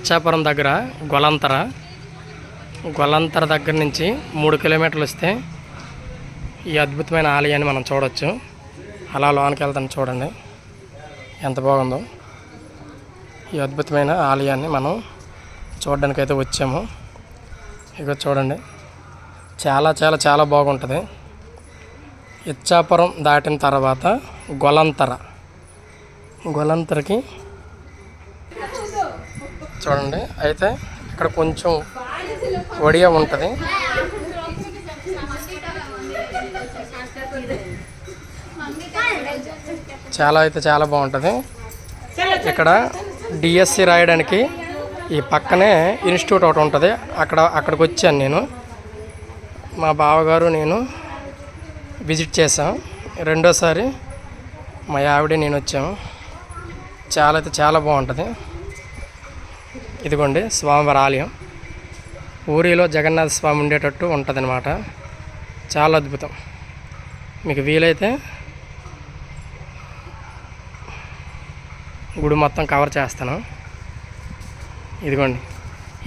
ఇచ్చాపురం దగ్గర గొలంతర. గొలంతర దగ్గర నుంచి మూడు కిలోమీటర్లు వస్తే ఈ అద్భుతమైన ఆలయాన్ని మనం చూడవచ్చు అలా లోనికి వెళ్తాను చూడండి. ఎంత బాగుందో. ఈ అద్భుతమైన ఆలయాన్ని మనం చూడడానికైతే వచ్చాము. ఇక చూడండి. చాలా చాలా చాలా బాగుంటుంది. ఇచ్చాపురం దాటిన తర్వాత గొలంతర. గొలంతరకి చూడండి. అయితే ఇక్కడ కొంచెం వడియా ఉంటుంది. చాలా అయితే చాలా బాగుంటుంది. ఇక్కడ డిఎస్సి రాయడానికి ఈ పక్కనే ఇన్స్టిట్యూట్ ఒకటి ఉంటుంది. అక్కడ అక్కడికి వచ్చాను నేను. మా బావగారు నేను విజిట్ చేసాం రెండోసారి మా ఆవిడ నేను వచ్చాము. చాలా అయితే చాలా బాగుంటుంది. ఇదిగోండి స్వామివారి ఆలయం ఊరిలో జగన్నాథ స్వామి ఉండేటట్టు ఉంటుందన్నమాట. చాలా అద్భుతం. మీకు వీలైతే గుడి మొత్తం కవర్ చేస్తాను. ఇదిగోండి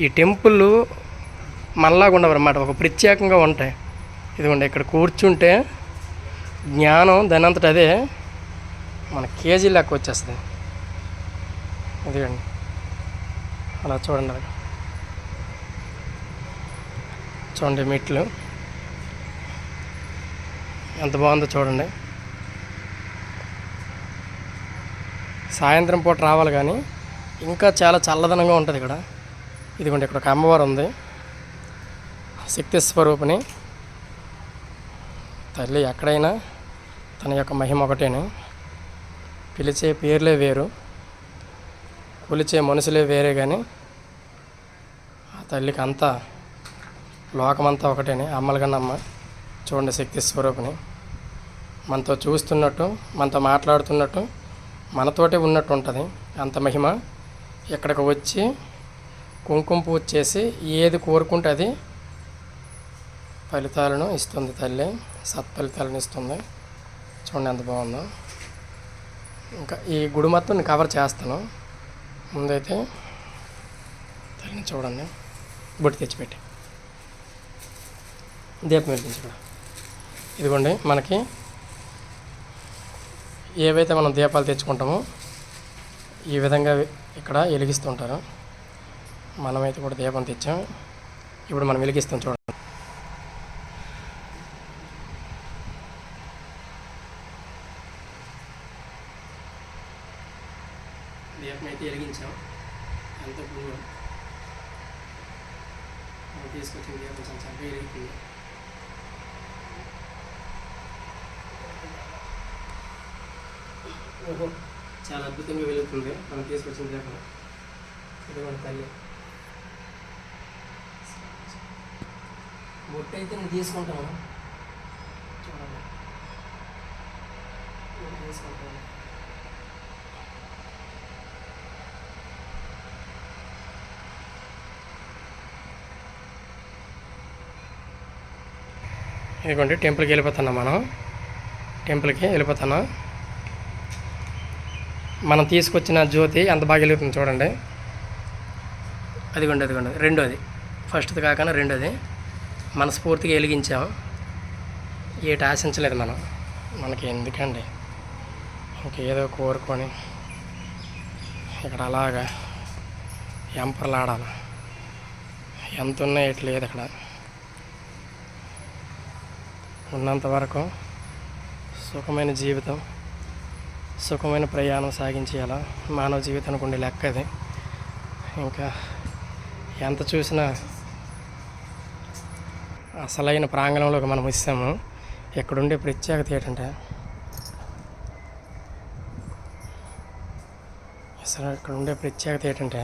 ఈ టెంపుల్ మనలాగా ఉండవు అన్నమాట ఒక ప్రత్యేకంగా ఉంటాయి. ఇదిగోండి ఇక్కడ కూర్చుంటే జ్ఞానం దానంతట అదే మన కేజీ లెక్క వచ్చేస్తుంది. ఇదిగోండి. అలా చూడండి అది చూడండి మెట్లు. ఎంత బాగుందో చూడండి. సాయంత్రం పూట రావాలి కానీ ఇంకా చాలా చల్లదనంగా ఉంటుంది ఇక్కడ. ఇదిగోండి ఇక్కడ ఒక అమ్మవారు ఉంది. శక్తి స్వరూపిణి. తల్లి ఎక్కడైనా తన యొక్క మహిమ ఒకటేనే. పిలిచే పేర్లే వేరు. కొలిచే మనుషులే వేరే కానీ ఆ తల్లికి అంతా లోకమంతా ఒకటేనే అమ్మలగన్నమ్మ చూడండి శక్తి స్వరూపిణి. మనతో చూస్తున్నట్టు మనతో మాట్లాడుతున్నట్టు మనతోటే ఉన్నట్టు ఉంటుంది అంత మహిమ. ఇక్కడికి వచ్చి కుంకుమ పూజ చేసి ఏది కోరుకుంటే అది ఫలితాలను ఇస్తుంది తల్లి. సత్ఫలితాలను ఇస్తుంది. చూడండి ఎంత బాగుందో. ఇంకా ఈ గుడి మొత్తం కవర్ చేస్తాను. ముందైతే తల్లిని చూడండి బొట్టు తెచ్చిపెట్టి. దీపం వెలిగించి కూడా. ఇదిగోండి మనకి ఏవైతే మనం దీపాలు తెచ్చుకుంటామో ఈ విధంగా ఇక్కడ వెలిగిస్తుంటారు మనమైతే కూడా దీపం తెచ్చాం. ఇప్పుడు మనం వెలిగిస్తాం చూడండి. దీపం అయితే వెలిగించాం. ఎంత పూర్వం మనం తీసుకొచ్చిన దీపం చాలా చక్కగా వెలుగుతుంది ఓహో చాలా అద్భుతంగా వెలుగుతుంది. మనం తీసుకొచ్చిన దీపం ఇది మన తల్లి. బొట్టు అయితే నేను తీసుకుంటాను. చూడండి. తీసుకుంటాను. ఇదిగోండి టెంపుల్కి వెళ్ళిపోతున్నాం మనం. టెంపుల్కి వెళ్ళిపోతున్నాం. మనం తీసుకొచ్చిన జ్యోతి ఎంత బాగా వెలుగుతుంది చూడండి. అదిగోండి అదిగోండి రెండోది. ఫస్ట్ది కాకుండా రెండోది. మనస్ఫూర్తిగా వెలిగించాం. ఏటి ఆశించలేదు మనం. మనకి ఎందుకండి? ఇంకేదో కోరుకొని ఇక్కడ అలాగా ఎంపర్లాడాలి. ఎంత ఉన్నాయి ఇట్లేదు లేదు అక్కడ. ఉన్నంత వరకు సుఖమైన జీవితం సుఖమైన ప్రయాణం సాగించేయాల మానవ జీవితానికి ఉండే లెక్క అది. ఇంకా ఎంత చూసినా అసలైన ప్రాంగణంలోకి మనం ఇస్తాము ఇక్కడుండే ప్రత్యేకత ఏంటంటే అసలు ఇక్కడ ఉండే ప్రత్యేకత ఏంటంటే